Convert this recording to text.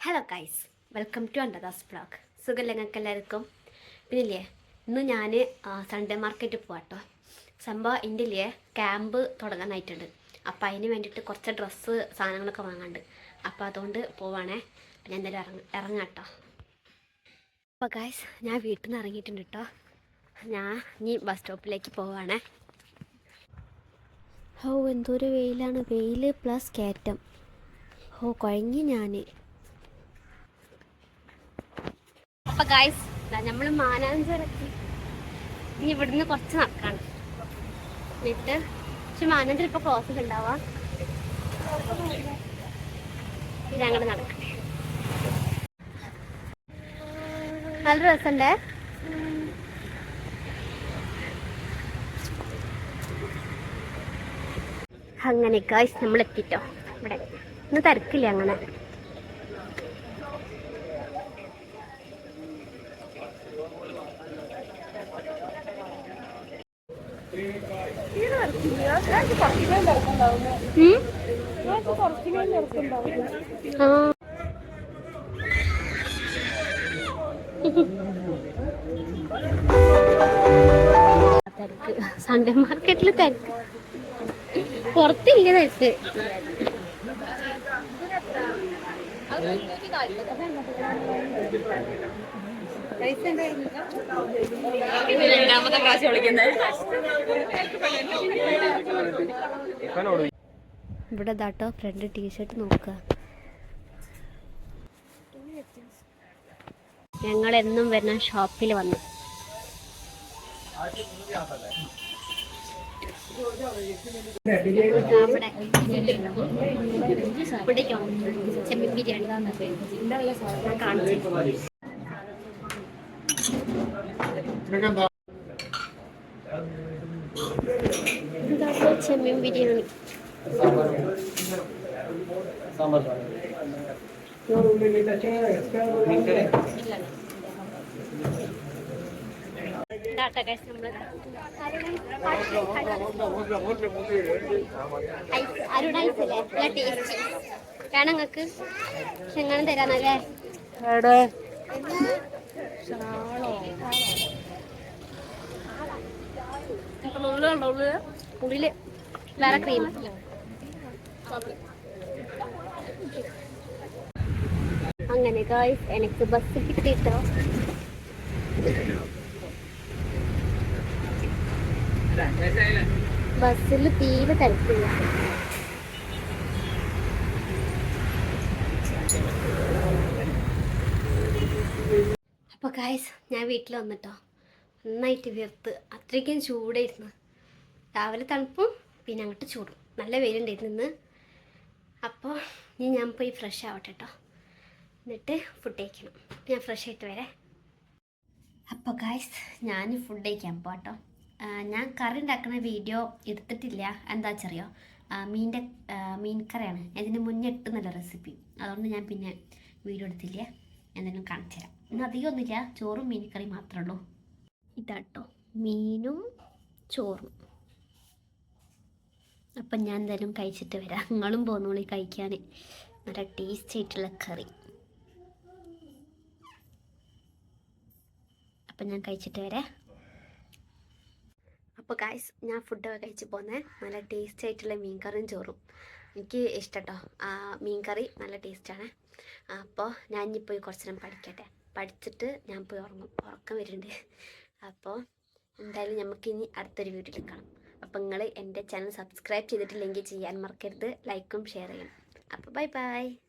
Hello guys welcome to അണ്ടദാസ് blog സുഖമല്ലേ ഞങ്ങൾക്ക് എല്ലാവർക്കും പിന്നില്ലേ ഇന്ന് ഞാൻ സൺഡേ മാർക്കറ്റിൽ പോവാട്ടോ. സംഭവം എന്റെ ഇല്ലേ ക്യാമ്പ് തുടങ്ങാനായിട്ടുണ്ട്. അപ്പോൾ അതിന് വേണ്ടിയിട്ട് കുറച്ച് ഡ്രസ്സ് സാധനങ്ങളൊക്കെ വാങ്ങാണ്ട് അപ്പോൾ അതുകൊണ്ട് പോവാണേ. ഞാൻ എന്തായാലും ഇറങ്ങ ഇറങ്ങാട്ടോ. അപ്പോൾ ഗൈസ് ഞാൻ വീട്ടിൽ നിന്ന് ഇറങ്ങിയിട്ടുണ്ട് കേട്ടോ ഞാൻ ഇനി ബസ് സ്റ്റോപ്പിലേക്ക് പോവാണേ. ഓ എന്തൊരു വെയിലാണ്. വെയിൽ പ്ലസ് കയറ്റം. ഓ കുഴങ്ങി ഞാൻ അപ്പൊ ഗായ്സ് നമ്മൾ മാനാഞ്ചിറക്കി. ഇനി ഇവിടുന്ന് കുറച്ച് നടക്കാണ്. എന്നിട്ട് പക്ഷെ മാനാഞ്ചിൽ ഇപ്പൊ ക്ലോസിൽ ഉണ്ടാവാ ഇത് അങ്ങോട്ട് നല്ല രസമുണ്ടേ അങ്ങനെ ഗായ്സ് നമ്മൾ എത്തിട്ടോ ഇവിടെ. ഇന്ന് തിരക്കില്ല അങ്ങനെ. തിരക്ക് സൺഡേ മാർക്കറ്റിൽ തിരക്ക് പുറത്തില്ല തിരക്ക് ഇവിടെ ദാട്ടോ ഫ്രണ്ട് ടീഷർട്ട് നോക്കുക. ഞങ്ങൾ എന്നും വരുന്ന ഷോപ്പിൽ വന്നു. ഇവിടേക്കോ ചെമ്മീൻ ബിരിയാണി കാണിച്ചു ചെമ്മീൻ ബിരിയാണി ഇതാട്ടോ guys ഗൈസ് ഐസ് അരുൺ ഐസ് ഇല്ലേ നല്ല ടേസ്റ്റ് വേണം നിങ്ങക്ക് പക്ഷെ എങ്ങനെ തരാന്നല്ലേ ഉള്ളിൽ വേറെ ക്രീം അങ്ങനെ ഗായ്സ് എനിക്ക് ബസ് കിട്ടിട്ടോ? ബസ്സിൽ തീരെ തിരക്കില്ല. അപ്പോൾ ഗായ്സ് ഞാൻ വീട്ടിൽ വന്നിട്ടോ. നന്നായിട്ട് വിയർത്ത്. അത്രയ്ക്കും ചൂടായിരുന്നു. രാവിലെ തണുപ്പും പിന്നെ അങ്ങോട്ട് ചൂടും. നല്ല വെയിലുണ്ടായിരുന്നു ഇന്ന്. അപ്പോൾ ഇനി ഞാൻ പോയി ഫ്രഷ് ആവട്ടെ കേട്ടോ എന്നിട്ട് ഫുഡ് കഴിക്കണം. ഞാൻ ഫ്രഷ് ആയിട്ട് വരാം. അപ്പോൾ ഗായ്സ് ഞാൻ ഫുഡ് കഴിക്കാൻ പോട്ടോ ഞാൻ കറി ഉണ്ടാക്കുന്ന വീഡിയോ എടുത്തിട്ടില്ല. എന്താ വെച്ചറിയോ മീന്റെ മീൻ കറിയാണ്. ഇതിന് മുന്നേ നല്ല റെസിപ്പി അതുകൊണ്ട് ഞാൻ പിന്നെ വീഡിയോ എടുത്തില്ല. എന്തെങ്കിലും കാണിച്ചു തരാം. ഇന്ന് അധികമൊന്നുമില്ല ചോറും മീൻ കറി മാത്രമേ ഉള്ളൂ. ഇതാട്ടോ. മീനും ചോറും. അപ്പം ഞാൻ എന്തായാലും കഴിച്ചിട്ട് വരാം. നിങ്ങളും പോന്നോളി കഴിക്കാൻ. നല്ല ടേസ്റ്റ് ആയിട്ടുള്ള കറി. അപ്പം ഞാൻ കഴിച്ചിട്ട് വരാം. അപ്പോൾ ഗായ്സ് ഞാൻ ഫുഡൊക്കെ കഴിച്ച് പോന്നേ. നല്ല ടേസ്റ്റ് ആയിട്ടുള്ള മീൻ കറിയും ചോറും. എനിക്ക് ഇഷ്ടട്ടോ. ആ മീൻ കറി നല്ല ടേസ്റ്റാണ് അപ്പോൾ ഞാൻ ഇനി പോയി കുറച്ച് നേരം പഠിക്കട്ടെ. പഠിച്ചിട്ട് ഞാൻ പോയി ഉറങ്ങും. ഉറക്കം വരുന്നുണ്ട്. അപ്പോൾ എന്തായാലും നമുക്ക് ഇനി അടുത്തൊരു വീഡിയോയിൽ കാണാം. അപ്പോൾ നിങ്ങൾ എന്റെ ചാനൽ സബ്സ്ക്രൈബ് ചെയ്തിട്ടില്ലെങ്കിൽ ചെയ്യാൻ മറക്കരുത്. ലൈക്കും ഷെയർ ചെയ്യണം. അപ്പോൾ ബൈ ബൈ